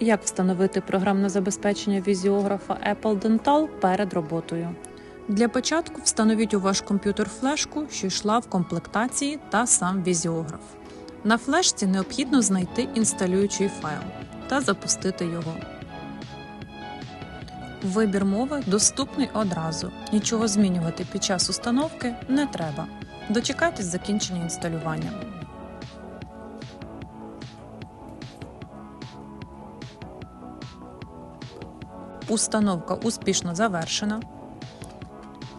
Як встановити програмне забезпечення візіографа Apple Dental перед роботою? Для початку встановіть у ваш комп'ютер флешку, що йшла в комплектації, та сам візіограф. На флешці необхідно знайти інсталюючий файл та запустити його. Вибір мови доступний одразу. Нічого змінювати під час установки не треба. Дочекайтесь закінчення інсталювання. Установка успішно завершена.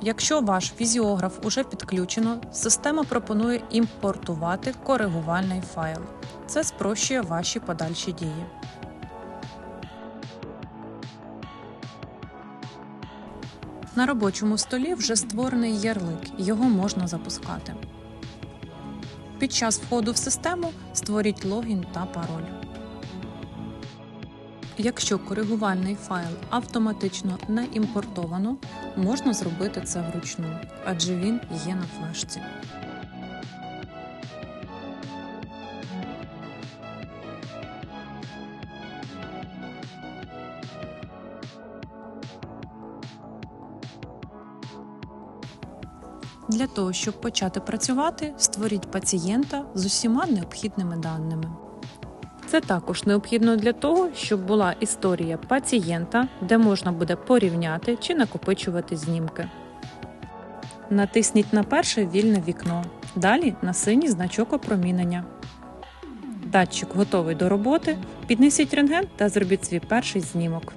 Якщо ваш фізіограф уже підключено, система пропонує імпортувати коригувальний файл. Це спрощує ваші подальші дії. На робочому столі вже створений ярлик, його можна запускати. Під час входу в систему створіть логін та пароль. Якщо коригувальний файл автоматично не імпортовано, можна зробити це вручну, адже він є на флешці. Для того, щоб почати працювати, створіть пацієнта з усіма необхідними даними. Це також необхідно для того, щоб була історія пацієнта, де можна буде порівняти чи накопичувати знімки. Натисніть на перше вільне вікно. Далі на синій значок опромінення. Датчик готовий до роботи. Піднесіть рентген та зробіть свій перший знімок.